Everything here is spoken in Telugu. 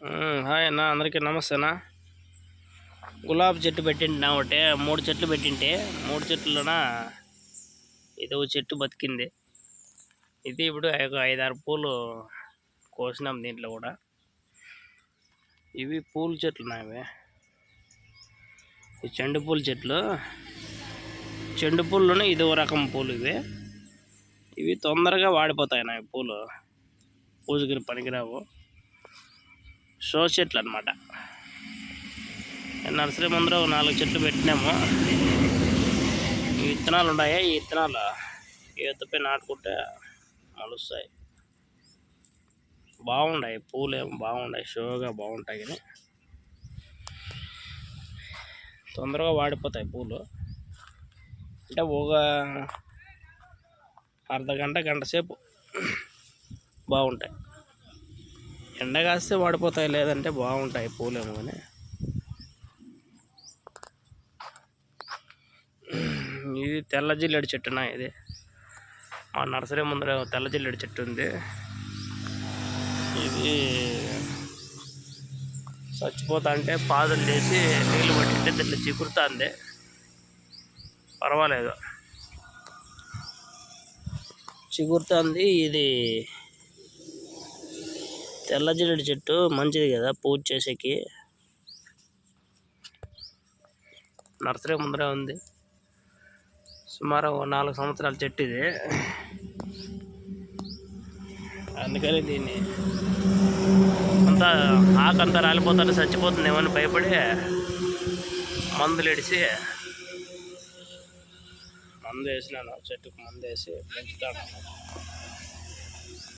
హాయ్ అన్న అందరికీ నమస్తేనా గులాబీ చెట్టు పెట్టింటున్నా ఒకటే మూడు చెట్లు పెట్టింటే మూడు చెట్లలోన ఏదో చెట్టు బతికింది. ఇది ఇప్పుడు ఐదారు పూలు కోసినాం దీంట్లో కూడా. ఇవి పూల చెట్లు నావి ఇవి. చెండు పూల చెట్లు. చెండు పూల్లోనే ఇదో రకం పూలు ఇవి. ఇవి తొందరగా వాడిపోతాయి నా పూలు. పూజకి పనికిరావు. షో చెట్లు అనమాట నర్సరీ ముందర ఒక నాలుగు చెట్లు పెట్టినాము. ఈ విత్తనాలు ఉన్నాయి ఈ విత్తనాలు? ఈ ఎత్తుపై నాటుకుంటే మలుస్తాయి. బాగున్నాయి పూలు ఏమో బాగున్నాయి షోగా బాగుంటాయి కానీ. తొందరగా వాడిపోతాయి పూలు. అంటే ఒక అర్ధ గంట గంట సేపు బాగుంటాయి. ఎండ కాస్తే వాడిపోతాయి లేదంటే బాగుంటాయి పూలేమో కానీ. ఇది తెల్ల జిల్లెడు చెట్టునా ఇది? మా నర్సరీ ముందర తెల్ల జిల్లెడు చెట్టు ఉంది. ఇది చచ్చిపోతా అంటే పాదులు చేసి నీళ్ళు పట్టింటే దీంట్లో చికురుతుంది పర్వాలేదు. చిగురుతుంది ఇది తెల్ల జిల్లడి చెట్టు మంచిది కదా పూజ చేసేకి. నర్సరీ ముందరే ఉంది. సుమారు నాలుగు సంవత్సరాల చెట్టు ఇది. అందుకని దీన్ని అంతా ఆకంతా రాలిపోతాను చచ్చిపోతుంది ఏమని భయపడి మందులు ఇడిసి మందు వేసినాను చెట్టుకు మందు వేసి పెంచుతాను.